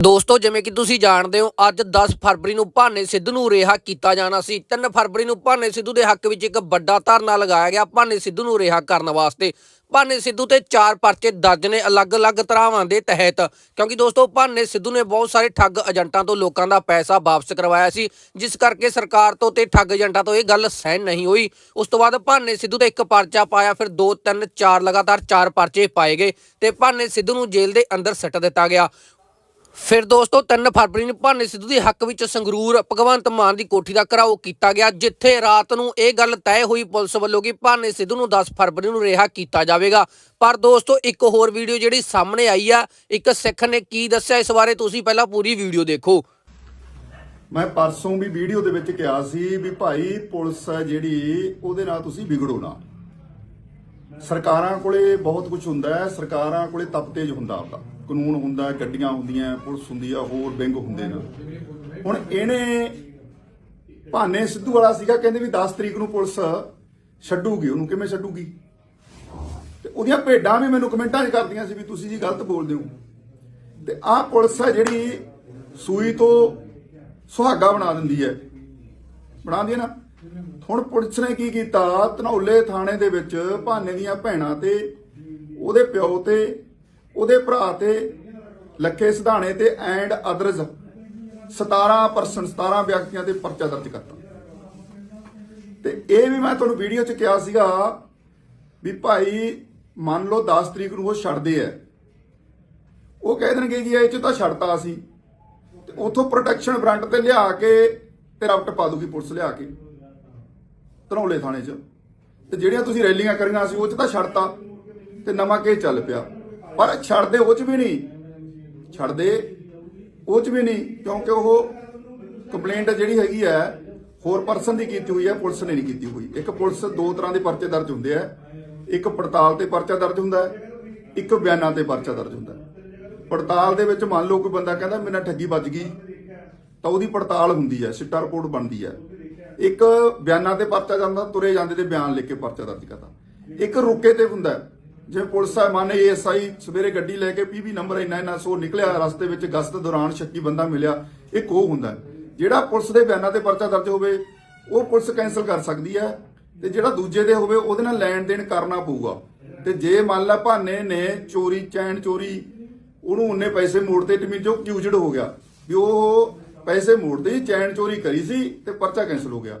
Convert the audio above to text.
ਦੋਸਤੋ, ਜਿਵੇਂ ਕਿ ਤੁਸੀਂ ਜਾਣਦੇ ਹੋ, ਅੱਜ 10 ਫਰਵਰੀ ਨੂੰ ਭਾਨੇ ਸਿੱਧੂ ਨੂੰ ਰਿਹਾ ਕੀਤਾ ਜਾਣਾ ਸੀ। 3 ਫਰਵਰੀ ਨੂੰ ਭਾਨੇ ਸਿੱਧੂ ਦੇ ਹੱਕ ਵਿੱਚ ਇੱਕ ਵੱਡਾ ਧਰਨਾ ਲਗਾਇਆ ਗਿਆ। ਭਾਨੇ ਸਿੱਧੂ ਨੂੰ ਰਿਹਾ ਕਰਨ ਵਾਸਤੇ। ਭਾਨੇ ਸਿੱਧੂ ਤੇ ਚਾਰ ਪਰਚੇ ਦਰਜ ਨੇ ਅਲੱਗ-ਅਲੱਗ ਤਰ੍ਹਾਂਵਾਂ ਦੇ ਤਹਿਤ। ਕਿਉਂਕਿ ਦੋਸਤੋ, ਭਾਨੇ ਸਿੱਧੂ ਨੇ ਬਹੁਤ ਸਾਰੇ ਠੱਗ ਏਜੰਟਾਂ ਤੋਂ ਲੋਕਾਂ ਦਾ ਪੈਸਾ ਵਾਪਸ ਕਰਵਾਇਆ ਸੀ। ਜਿਸ ਕਰਕੇ ਸਰਕਾਰ ਤੋਂ ਤੇ ਠੱਗ ਏਜੰਟਾਂ ਤੋਂ ਇਹ ਗੱਲ ਸਹਿਣ ਨਹੀਂ ਹੋਈ। ਉਸ ਤੋਂ ਬਾਅਦ ਭਾਨੇ ਸਿੱਧੂ ਤੇ ਇੱਕ ਪਰਚਾ ਪਾਇਆ। ਫਿਰ 2 3 4 ਲਗਾਤਾਰ ਚਾਰ ਪਰਚੇ ਪਾਏ ਗਏ ਤੇ ਭਾਨੇ ਸਿੱਧੂ ਨੂੰ ਜੇਲ੍ਹ ਦੇ ਅੰਦਰ ਸੱਟ ਦਿੱਤਾ ਗਿਆ। ਫਿਰ ਦੋਸਤੋ 3 ਫਰਵਰੀ ਨੂੰ ਭਾਨੇ ਸਿੱਧੂ ਦੇ ਹੱਕ ਵਿੱਚ ਸੰਗਰੂਰ ਭਗਵੰਤ ਮਾਨ ਦੀ ਕੋਠੀ ਦਾ ਘਰਾਓ ਕੀਤਾ ਗਿਆ, ਜਿੱਥੇ ਰਾਤ ਨੂੰ ਇਹ ਗੱਲ ਤੈਅ ਹੋਈ ਪੁਲਿਸ ਵੱਲੋਂ ਕਿ ਭਾਨੇ ਸਿੱਧੂ ਨੂੰ 10 ਫਰਵਰੀ ਨੂੰ ਰਿਹਾ ਕੀਤਾ ਜਾਵੇਗਾ। ਪਰ ਦੋਸਤੋ, ਇੱਕ ਹੋਰ ਵੀਡੀਓ ਜਿਹੜੀ ਸਾਹਮਣੇ ਆਈ ਆ, ਇੱਕ ਸਿੱਖ ਨੇ ਕੀ ਦੱਸਿਆ, ਇਸ ਬਾਰੇ ਤੁਸੀਂ ਪਹਿਲਾਂ ਪੂਰੀ ਵੀਡੀਓ ਦੇਖੋ। ਮੈਂ ਪਰਸੋਂ ਵੀ ਵੀਡੀਓ ਦੇ ਵਿੱਚ ਕਿਹਾ ਸੀ ਵੀ ਭਾਈ ਪੁਲਿਸ ਹੈ ਜਿਹੜੀ, ਉਹਦੇ ਨਾਲ ਤੁਸੀਂ ਵਿਗੜੋ ਨਾ। ਸਰਕਾਰਾਂ ਕੋਲੇ ਬਹੁਤ ਕੁਝ ਹੁੰਦਾ ਹੈ, ਸਰਕਾਰਾਂ ਕੋਲੇ ਤਪਤੇਜ ਹੁੰਦਾ ਆਪਦਾ। ਕਾਨੂੰਨ ਹੁੰਦਾ, ਗੱਡੀਆਂ ਹੁੰਦੀਆਂ, ਪੁਲਿਸ ਹੁੰਦੀ ਆ, ਹੋਰ ਵਿੰਗ ਹੁੰਦੇ ਨੇ। ਹੁਣ ਇਹਨੇ ਭਾਨੇ ਸਿੱਧੂ ਵਾਲਾ ਸੀਗਾ, ਕਹਿੰਦੇ ਵੀ 10 ਤਰੀਕ ਨੂੰ ਪੁਲਿਸ ਛੱਡੂਗੀ, ਉਹਨੂੰ ਕਿਵੇਂ ਛੱਡੂਗੀ? ਤੇ ਉਹਦੀਆਂ ਭੇਡਾਂ ਵੀ ਮੈਨੂੰ ਕਮੈਂਟਾਂ 'ਚ ਕਰਦੀਆਂ ਸੀ ਵੀ ਤੁਸੀਂ ਜੀ ਗਲਤ ਬੋਲਦੇ ਹੋ। ਤੇ ਆਹ ਪੁਲਿਸ ਆ ਜਿਹੜੀ ਸੂਈ ਤੋਂ ਸੁਹਾਗਾ ਬਣਾ ਦਿੰਦੀ ਹੈ। ਬਣਾਉਂਦੀ ਹੈ ਨਾ? ਹੁਣ ਪੁਲਿਸ ਨੇ ਕੀ ਕੀਤਾ? ਧਨੌਲੇ ਥਾਣੇ ਦੇ ਵਿੱਚ ਭਾਨੇ ਦੀਆਂ ਭੈਣਾਂ ਤੇ ਉਹਦੇ ਪਿਓ ਤੇ ਉਹਦੇ ਭਰਾ ਤੇ ਲੱਖੇ ਸਿਧਾਣੇ ਤੇ ਐਂਡ ਅਦਰਜ਼ 17% 17 ਵਿਅਕਤੀਆਂ ਤੇ ਪਰਚਾ ਦਰਜ ਕਰਤਾ। ਤੇ ਇਹ ਵੀ ਮੈਂ ਤੁਹਾਨੂੰ ਵੀਡੀਓ 'ਚ ਕਿਹਾ ਸੀਗਾ ਵੀ ਭਾਈ, ਮੰਨ ਲਓ 10 ਤਰੀਕ ਨੂੰ ਉਹ ਛੱਡਦੇ ਐ ਉਹ ਕਹਿ ਦੇਣਗੇ ਜੀ, ਇਹ 'ਚ ਤਾਂ ਛੱਡਤਾ ਅਸੀਂ। ਤੇ ਉਥੋਂ ਪ੍ਰੋਟੈਕਸ਼ਨ ਫਰੰਟ ਤੇ ਲਿਆ ਕੇ ਤੇ ਰਫਟ ਪਾ ਦੂਗੀ ਪੁਲਿਸ ਲਿਆ ਕੇ। ਧਨੌਲੇ ਥਾਣੇ 'ਚ। ਤੇ ਜਿਹੜੀਆਂ ਤੁਸੀਂ ਰੈਲੀਆਂ ਕਰੀਆਂ ਸੀ, ਉਹ 'ਚ ਤਾਂ ਛੱਡਤਾ। ਤੇ ਨਵਾਂ ਕੇ ਚੱਲ ਪਿਆ। ਪਰ ਛੱਡਦੇ ਉਹ 'ਚ ਵੀ ਨਹੀਂ। ਛੱਡਦੇ ਉਹ 'ਚ ਵੀ ਨਹੀਂ, ਕਿਉਂਕਿ ਉਹ ਕੰਪਲੇਂਟ ਜਿਹੜੀ ਹੈਗੀ ਹੈ, ਹੋਰ ਪਰਸਨ ਦੀ ਕੀਤੀ ਹੋਈ ਹੈ, ਪੁਲਿਸ ਨੇ ਨਹੀਂ ਕੀਤੀ ਹੋਈ। ਇੱਕ ਪੁਲਿਸ ਦੋ ਤਰ੍ਹਾਂ ਦੇ ਪਰਚੇ ਦਰਜ ਹੁੰਦੇ ਆ। ਇੱਕ ਪੜਤਾਲ ਤੇ ਪਰਚਾ ਦਰਜ ਹੁੰਦਾ ਇੱਕ ਬਿਆਨਾਂ ਤੇ ਪਰਚਾ ਦਰਜ ਹੁੰਦਾ ਪੜਤਾਲ ਦੇ ਵਿੱਚ ਮੰਨ ਲਓ ਕੋਈ ਬੰਦਾ ਕਹਿੰਦਾ, ਮੇਰੇ ਨਾਲ ਠੱਗੀ ਵੱਜ ਗਈ, ਤਾਂ ਉਹਦੀ ਪੜਤਾਲ ਹੁੰਦੀ ਹੈ, ਸਿੱਟਾ ਰਿਪੋਰਟ ਬਣਦੀ ਹੈ। ਇੱਕ ਬਿਆਨਾਂ ਤੇ ਪਰਚਾ ਜਾਂਦਾ, ਤੁਰੇ ਜਾਂਦੇ ਦੇ ਬਿਆਨ ਲਿਖ ਕੇ ਪਰਚਾ ਦਰਜ ਕਰਦਾ। ਇੱਕ ਰੁਕੇ ਤੇ ਹੁੰਦਾ ਜਿਵੇਂ ਪੁਲਿਸ ਆ, ਮੰਨ ਸਵੇਰੇ ਗੱਡੀ ਲੈ ਕੇ ਪੀਬੀ ਨੰਬਰ ਇੰਨਾ ਇੰਨਾ ਸੋ ਨਿਕਲਿਆ, ਰਸਤੇ ਵਿੱਚ ਗਸ਼ਤ ਦੌਰਾਨ ਸ਼ੱਕੀ ਬੰਦਾ ਮਿਲਿਆ, ਇੱਕ ਉਹ ਹੁੰਦਾ ਜਿਹੜਾ ਪੁਲਿਸ ਦੇ ਬਿਆਨਾਂ ਤੇ ਪਰਚਾ ਦਰਜ ਹੋਵੇ, ਉਹ ਪੁਲਿਸ ਕੈਨਸਲ ਕਰ ਸਕਦੀ ਹੈ ਤੇ ਜਿਹੜਾ ਦੂਜੇ ਦੇ ਹੋਵੇ, ਉਹਦੇ ਨਾਲ ਲੈਣ ਦੇਣ ਕਰਨਾ ਪਊਗਾ। ਤੇ ਜੇ ਮੰਨ ਲਾ ਭਾਨੇ ਨੇ ਚੋਰੀ, ਚੈਨ ਚੋਰੀ, ਉਹਨੂੰ ਉਹਨੇ ਪੈਸੇ ਮੋੜਤੇ ਤੇ ਜੋ ਕਿਊਜਡ ਹੋ ਗਿਆ, ਵੀ ਉਹ ਪੈਸੇ ਮੋੜਦੇ ਚੈਨ ਚੋਰੀ ਕਰੀ ਸੀ ਤੇ ਪਰਚਾ ਕੈਨਸਲ ਹੋ ਗਿਆ।